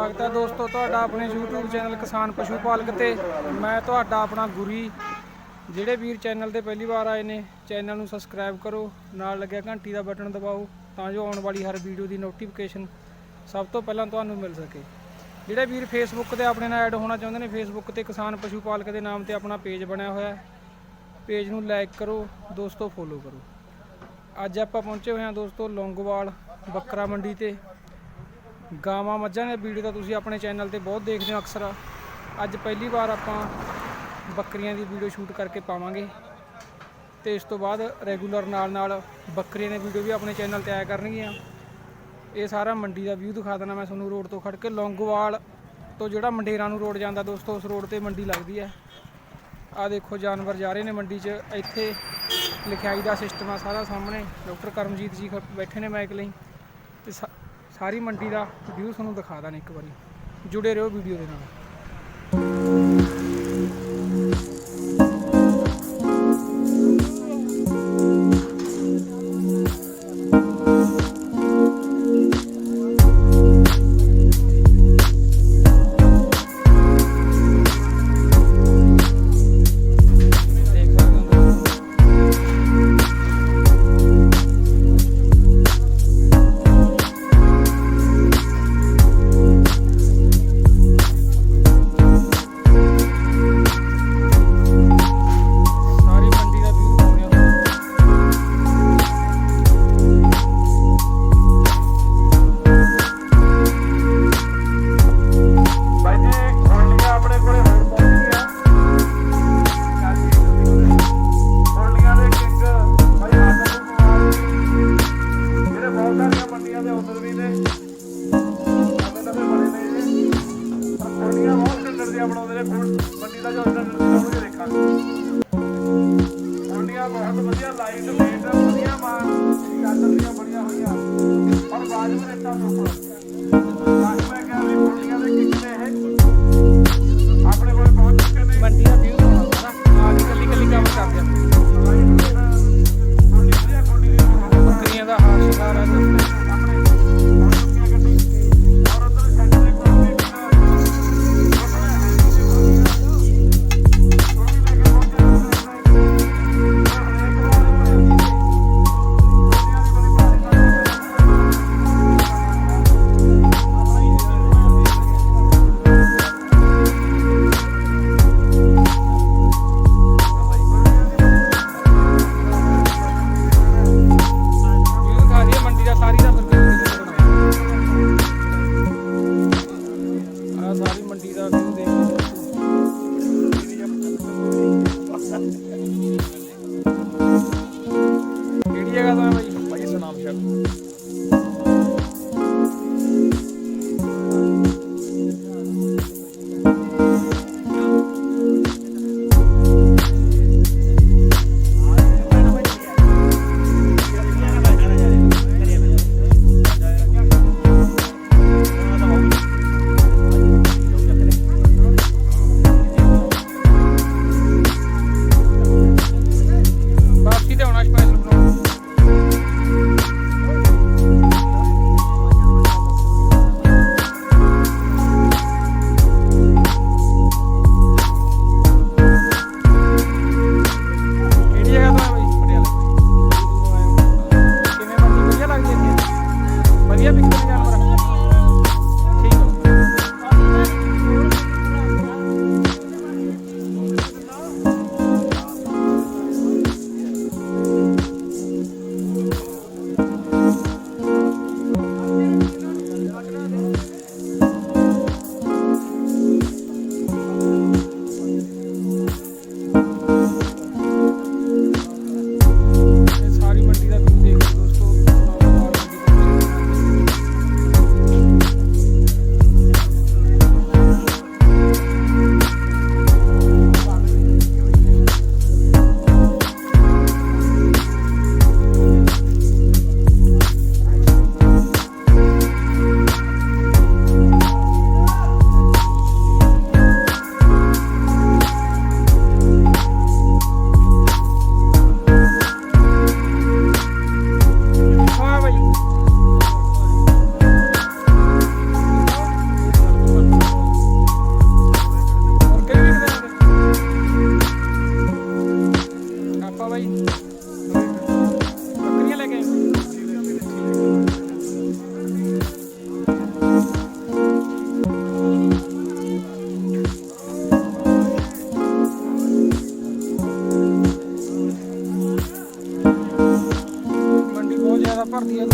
ਸਵਾਗਤ ਹੈ ਦੋਸਤੋ, ਤੁਹਾਡਾ ਆਪਣੇ YouTube ਚੈਨਲ ਕਿਸਾਨ ਪਸ਼ੂ ਪਾਲਕ ਤੇ। ਮੈਂ ਤੁਹਾਡਾ ਆਪਣਾ ਗੁਰੀ। ਜਿਹੜੇ ਵੀਰ ਚੈਨਲ ਤੇ ਪਹਿਲੀ ਵਾਰ ਆਏ ਨੇ, ਚੈਨਲ ਨੂੰ ਸਬਸਕ੍ਰਾਈਬ ਕਰੋ, ਨਾਲ ਲੱਗਿਆ ਘੰਟੀ ਦਾ ਬਟਨ ਦਬਾਓ, ਤਾਂ ਜੋ ਆਉਣ ਵਾਲੀ ਹਰ ਵੀਡੀਓ ਦੀ ਨੋਟੀਫਿਕੇਸ਼ਨ ਸਭ ਤੋਂ ਪਹਿਲਾਂ ਤੁਹਾਨੂੰ ਮਿਲ ਸਕੇ। ਜਿਹੜੇ ਵੀਰ ਫੇਸਬੁੱਕ ਤੇ ਆਪਣੇ ਨਾਲ ਐਡ ਹੋਣਾ ਚਾਹੁੰਦੇ ਨੇ ਫੇਸਬੁੱਕ ਤੇ ਕਿਸਾਨ ਪਸ਼ੂ ਪਾਲਕ ਦੇ ਨਾਮ ਤੇ ਆਪਣਾ ਪੇਜ ਬਣਿਆ ਹੋਇਆ ਹੈ। ਪੇਜ ਨੂੰ ਲਾਈਕ ਕਰੋ, ਦੋਸਤੋ ਫੋਲੋ ਕਰੋ। ਅੱਜ ਆਪਾਂ ਪਹੁੰਚੇ ਹੋਏ ਹਾਂ ਦੋਸਤੋ, ਲੌਂਗੋਵਾਲ, ਬੱਕਰਾ ਮੰਡੀ ਤੇ। ਗਾਵਾਂ ਮੱਝਾਂ ਦੇ ਵੀਡੀਓ ਤਾਂ ਤੁਸੀਂ ਆਪਣੇ ਚੈਨਲ ਤੇ ਬਹੁਤ ਦੇਖਦੇ ਹੋ ਅਕਸਰ। ਅੱਜ ਪਹਿਲੀ ਵਾਰ ਆਪਾਂ ਬੱਕਰੀਆਂ ਦੀ ਵੀਡੀਓ ਸ਼ੂਟ ਕਰਕੇ ਪਾਵਾਂਗੇ। ਤੇ ਇਸ ਤੋਂ ਬਾਅਦ ਰੈਗੂਲਰ ਨਾਲ ਨਾਲ ਬੱਕਰੀਆਂ ਦੀ ਵੀਡੀਓ ਵੀ ਆਪਣੇ ਚੈਨਲ ਤੇ ਆਇਆ ਕਰਨਗੀਆਂ। ਇਹ ਸਾਰਾ ਮੰਡੀ ਦਾ ਵਿਊ ਦਿਖਾ ਦੇਣਾ ਮੈਂ ਤੁਹਾਨੂੰ ਰੋਡ ਤੋਂ ਖੜ ਕੇ। ਲੌਂਗੋਵਾਲ ਤੋਂ ਜਿਹੜਾ ਮੰਡੇਰਾਂ ਨੂੰ ਰੋਡ ਜਾਂਦਾ ਦੋਸਤੋ, ਉਸ ਰੋਡ ਤੇ ਮੰਡੀ ਲੱਗਦੀ ਹੈ। ਆ ਦੇਖੋ, ਜਾਨਵਰ ਜਾ ਰਹੇ ਨੇ ਮੰਡੀ 'ਚ। ਇੱਥੇ ਲਿਖਾਈ ਦਾ ਸਿਸਟਮ ਆ ਸਾਰਾ ਸਾਹਮਣੇ। ਡਾਕਟਰ ਕਰਮਜੀਤ ਜੀ ਬੈਠੇ ਨੇ ਮਾਈਕ ਲਈ। ਤੇ ਸਾ- ਸਾਰੀ ਮੰਡੀ ਦਾ ਵਿਊ ਤੁਹਾਨੂੰ ਦਿਖਾ ਦਾਂ ਇੱਕ ਵਾਰੀ। ਜੁੜੇ ਰਹੋ ਵੀਡੀਓ ਦੇ ਨਾਲ। 先来一个 partida,